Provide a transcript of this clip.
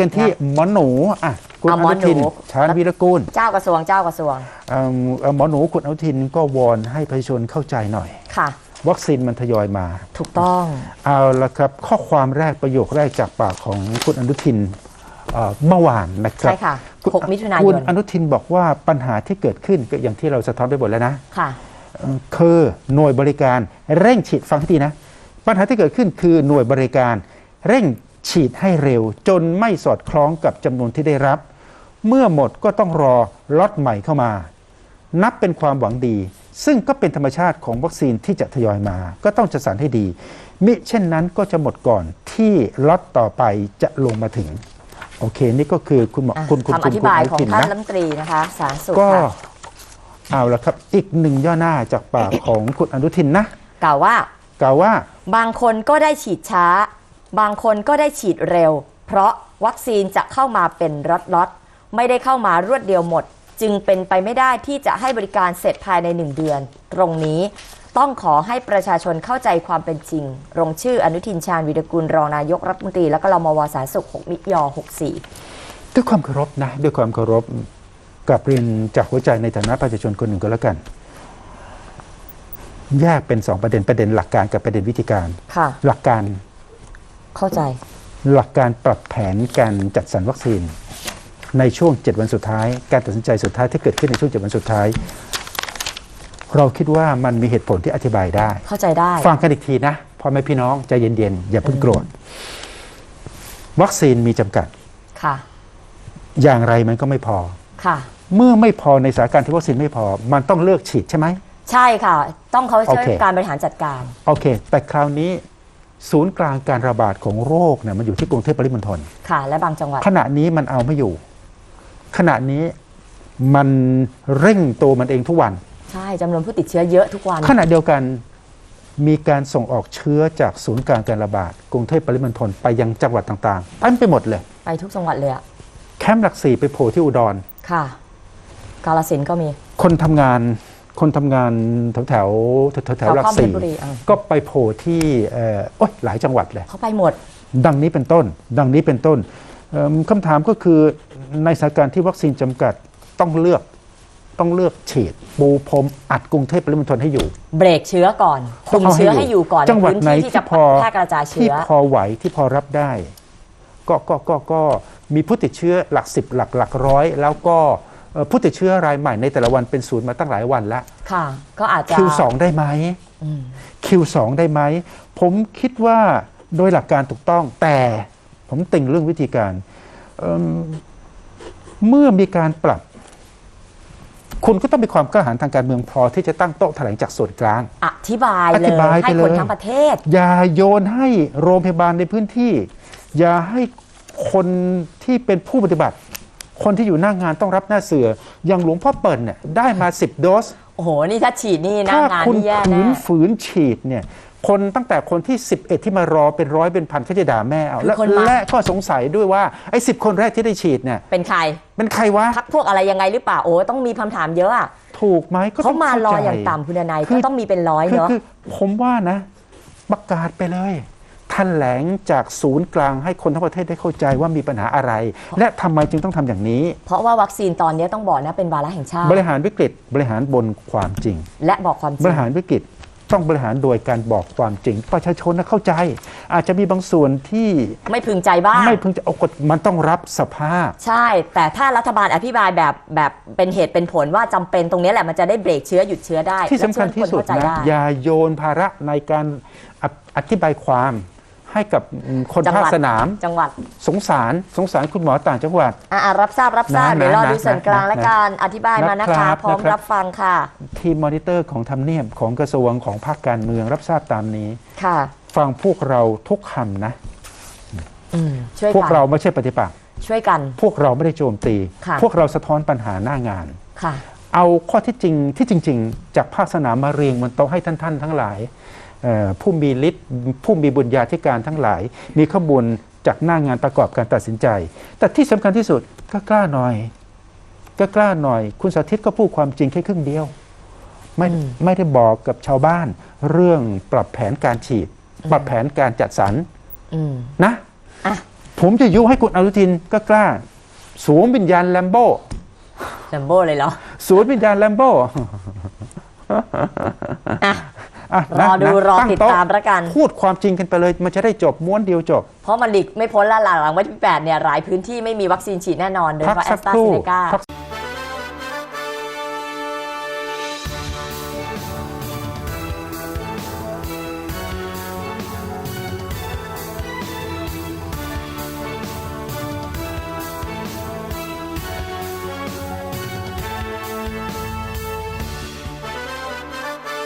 กันที่หมอหนูอะคุณเอาอหมอนุทินหนู ชาญวีรกูลเจ้ากระทรวงเจ้ากระทรวงเอิ่มเอ่อหมอหนูคุณอนุทินก็วอนให้ประชาชนเข้าใจหน่อย ค่ะ วัคซีนมันทยอยมา ถูกต้อง เอาละครับ ข้อความแรกประโยคแรกจากปากของคุณอนุทินเอ่อเมื่อวานนะครับใช่ค่ะคุณ6มิถุนายน คุณอนุทินบอกว่าปัญหาที่เกิดขึ้นก็อย่างที่เราสะท้อนไปหมดแล้วนะค่ะ เอ่อคือหน่วยบริการเร่งฉีดฟังให้ดีนะ ปัญหาที่เกิดขึ้นคือหน่วยบริการ เร่ง ฉีดให้เร็ว จนไม่สอดคล้องกับจำนวนที่ได้รับ เมื่อหมดก็ต้องรอล็อตใหม่เข้ามา นับเป็นความหวังดี ซึ่งก็เป็นธรรมชาติของวัคซีนที่จะทยอยมา ก็ต้องจัดสรรให้ดี มิเช่นนั้นก็จะหมดก่อนที่ล็อตต่อไปจะลงมาถึง โอเค นี่ก็คือคุณหมออะคุณคุณคำอคุณธิคุณบายอนุของทินท่านนะรัฐมนตรีนะคะสาธารณสุขก็ค่ะเอาละครับ อีกหนึ่งย่อหน้าจากปากของคุณอนุทินนะกล่าวว่ากล่าวว่า บางคนก็ได้ฉีดช้า บางคนก็ได้ฉีดเร็ว เพราะวัคซีนจะเข้ามาเป็นล็อตๆ ไม่ได้เข้ามารวดเดียวหมด จึงเป็นไปไม่ได้ที่จะให้บริการเสร็จภายในหนึ่งเดือน ตรงนี้ต้องขอให้ประชาชนเข้าใจความเป็นจริง ลงชื่ออนุทินชาญวีรกุลรองนายกรัฐมนตรี และก็รมวสาธารณสุข 6 มิยอ64 ด้วยความเคารพนะ ด้วยความเคารพกับเรียนจากหัวใจในฐานะประชาชนคนหนึ่งก็แล้วกัน แยกเป็นสองประเด็นประเด็นหลักการกับประเด็นวิธีการค่ะหลักการ เข้าใจ หลักการปรับแผนการจัดสรรวัคซีน ในช่วง 7 วันสุดท้าย การตัดสินใจสุดท้ายที่เกิดขึ้นในช่วง 7 วันสุดท้าย เราคิดว่ามันมีเหตุผลที่อธิบายได้ เข้าใจได้ ฟังกันอีกทีนะพ่อแม่พี่น้องใจเย็นๆ อย่าเพิ่งโกรธ วัคซีนมีจำกัด ค่ะ อย่างไรมันก็ไม่พอ ค่ะ เมื่อไม่พอในสถานการณ์ที่วัคซีนไม่พอ มันต้องเลือกฉีดใช่ไหม ใช่ค่ะ ต้องเขาช่วยโอเค การบริหารจัดการ โอเค แต่คราวนี้ ศูนย์กลางการระบาดของโรคเนี่ยมันอยู่ที่กรุงเทพปริมณฑลค่ะ และบางจังหวัด ขณะนี้มันเอาไม่อยู่ ขณะนี้มันเร่งตัวมันเองทุกวัน ใช่จำนวนผู้ติดเชื้อเยอะทุกวัน ขณะเดียวกันมีการส่งออกเชื้อจากศูนย์กลางการระบาดกรุงเทพปริมณฑลไปยังจังหวัดต่างๆเต็มไปหมดเลย ไปทุกจังหวัดเลยอะแคมป์หลักสี่ไปโผล่ที่อุดรค่ะ กาลสินธุ์ก็มี คนทำงาน คนทำงานแถวแถวแถวแถวแถวหลักแถวข้ามเพชสี่รบุรีอะก็ไปโผล่ที่เอ่อโอ๊ยหลายจังหวัดเลยเขาไปหมด ดังนี้เป็นต้น ดังนี้เป็นต้นเอิ่มคำถามก็คือในสถานการณ์ที่วัคซีนจำกัดต้องเลือกต้องเลือกฉีดปูพรมอัดกรุงเทพปริมณฑลให้อยู่ เบรกเชื้อก่อนคุมเชื้อให้อยู่ก่อนจังหวัดในไหนพื้นที่ที่ที่จะพอแพร่กระจายที่เชื้อพอไหวที่พอรับได้ ก็ก็ก็ก็มีผู้ติดเชื้อหลักสิบหลักหลักร้อย แล้วก็เอ่อ ผู้ติดเชื้อรายใหม่ในแต่ละวันเป็นศูนย์มาตั้งหลายวันแล้วค่ะก็อาจจะ Q2 ได้ไหมอืม Q2 ได้ไหม ผมคิดว่าโดยหลักการถูกต้องแต่ผมติงเรื่องวิธีการเอิ่มเมื่อมีการปรับ คุณก็ต้องมีความกล้าหาญทางการเมืองพอที่จะตั้งโต๊ะแถลงจากส่วนกลาง อธิบายอเลธิยบายไปให้คนเลยทั้งประเทศ อย่าโยนให้โรงพยาบาลในพื้นที่ อย่าให้คนที่เป็นผู้ปฏิบัติ คนที่อยู่หน้างานต้องรับหน้าเสือ อย่างหลวงพ่อเปิ่นเนี่ยได้มา 10 โดส โอ้โห นี่ถ้าฉีดนี่หนะถ้างานคุณนี่แย่ขืแน่นฝืนฉีดเนี่ย คนตั้งแต่คนที่ 11 ที่มารอเป็นร้อยเป็นพันเขาจะด่าแม่เอาคือและคนมาและก็สงสัยด้วยว่าไอ้สิคนแรกที่ได้ฉีดเนี่ยเป็นใครเป็นใครวะพักพวกอะไรยังไงหรือเปล่า โอ้ต้องมีคำถามเยอะอะถูกไหมก็เขาต้องมารอเข้ใจ อย่างต่ำคุณนายคืก็อต้องมีเป็นร้อยคือเนาะ คือผมว่านะ ประกาศไปเลย ท่านแหลงจากศูนย์กลางให้คนทั้งประเทศได้เข้าใจว่ามีปัญหาอะไร และทำไมจึงต้องทำอย่างนี้ เพราะว่าวัคซีนตอนนี้ต้องบอกนะเป็นวาระแห่งชาติ บริหารวิกฤตบริหารบนความจริง และบอกความจบริงริหารวิกฤตต้องบริหารโดยการบอกความจริง ประชาชนนะเข้าใจ อาจจะมีบางส่วนที่ไม่พึงใจบ้างไม่พึงจะเอากฎมันต้องรับสภาพ ใช่ แต่ถ้ารัฐบาลอธิบายแบบแบบเป็นเหตุเป็นผลว่าจำเป็นตรงนี้แหละมันจะได้เบรกเชื้อหยุดเชื้อได้ที่สำคัญที่สุดและเชื่อให้คนเข้าใจนะได้อย่าโยนภาระในการออธิบายความ ให้กับคนจังหภาควัดสนาม จังหวัด สงสารสงสารคุณหมอต่างจังหวัด อะรับทราบรับทราบนะเดี๋ยวรอนะดูส่วนกลางนะและการอธิบายมานะครัคะบพร้อมนะครับรับฟังค่ะ ทีมมอนิเตอร์ของทำเนียบของกระทรวงของภาคการเมืองรับทราบตามนี้ค่ะ ฟังพวกเราทุกคำนะอืมช่วยพวกกันเราไม่ใช่ปฏิปักษ์ช่วยกัน พวกเราไม่ได้โจมตีค่ะพวกเราสะท้อนปัญหาหน้างานค่ะเอาข้อที่จริงที่จริง ๆ จากภาคสนามมาเรียงบนโต๊ะให้ท่านท่านๆทั้งหลายเอ่อ ผู้มีฤทธิ์ผู้มีบุญญาธิการทั้งหลาย มีข้อมูลจากหน้างานประกอบการตัดสินใจ แต่ที่สำคัญที่สุดก็กล้าหน่อย ก็กล้าหน่อย คุณสาธิตก็พูดความจริงแค่ครึ่งเดียว ไม่อืมไม่ได้บอกกับชาวบ้าน เรื่องปรับแผนการฉีด ปรับแผนการจัดสรรอืมนะอะผมจะยุให้คุณอนุทินก็กล้าสวมวิญญาณแลมโบ้จัมโบ้เลยเหรอสวมวิญญาณแลมโบ้อะอะ รอดูนะรอตั้งติดโต๊ะตามแล้วกัน พูดความจริงกันไปเลย มันจะได้จบม้วนเดียวจบ เพราะมันหลีกไม่พ้นละหลังวันที่8เนี่ยหลายพื้นที่ไม่มีวัคซีนฉีดแน่นอนโดยเฉพักพาะแอสัสกตราครู่เซเนกาพัก